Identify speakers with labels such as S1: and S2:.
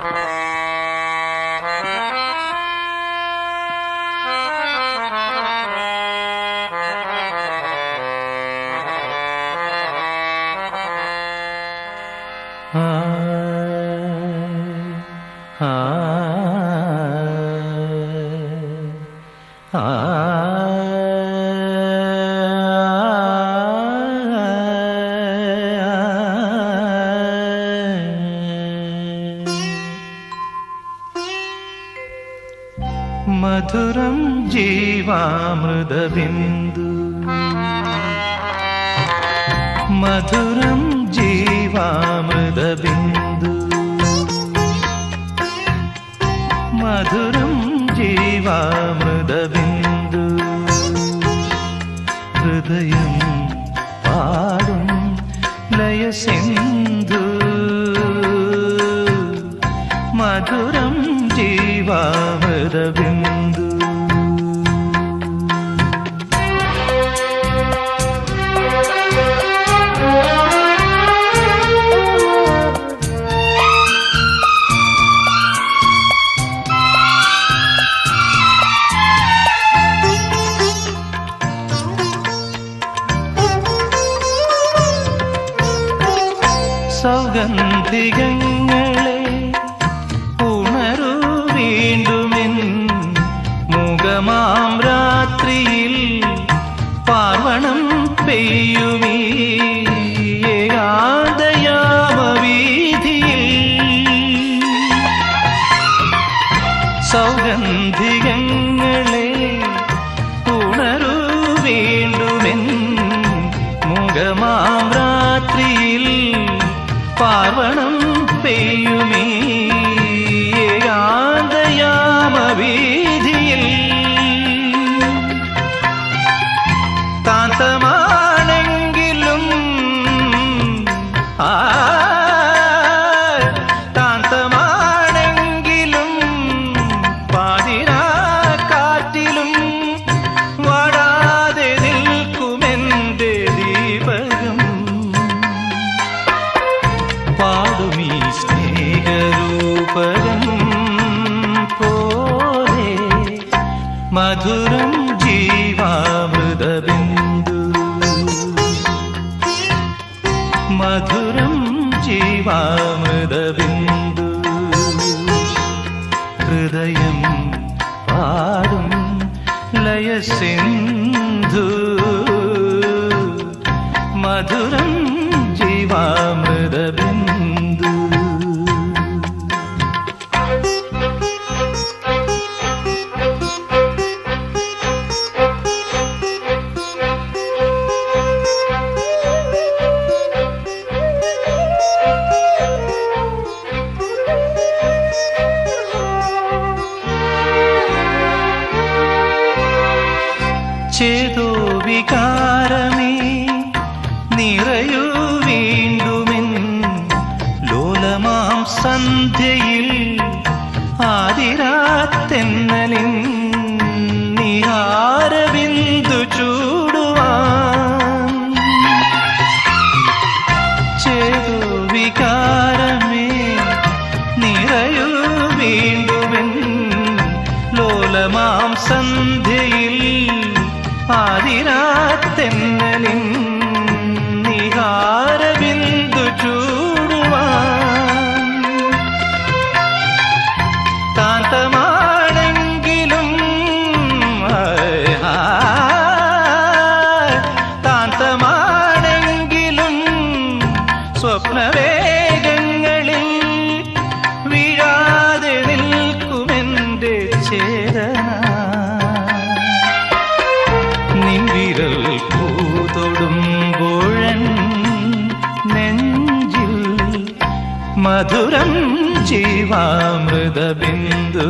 S1: Ah, ah, ah. ah, ah, ah. മധുരം ജീവാമൃതബിന്ദു. മധുരം ജീവാമൃതബിന്ദു. മധുരം ജീവാമൃതബിന്ദു. ഹൃദയം പാടും ലയസിന്ധു. മധുരം ജീവാമൃതബിന്ദു സൗഗന്ധികങ്ങളെ പെയ്യുമീ ഏകാന്തയാമവീതിയിൽ സൗഗന്ധികങ്ങളെ ഉണരൂ വീണ്ടുമെൻ രാത്രിയിൽ പാർവണം മധുരം ജീവാമൃതബിന്ദു മധുരം ജീവാമൃതബിന്ദു ഹൃദയം പാടും ലയസിന്ധു മധുരം ചേതോ വികാരമേ. നിറയൂ വീണ്ടുമെൻ ലോലമാം സന്ധ്യയിൽ ആതിരാത്തെന്നലിൻ ആതിരാത്തെന്നലിൻ మధురం జీవామృత బిందు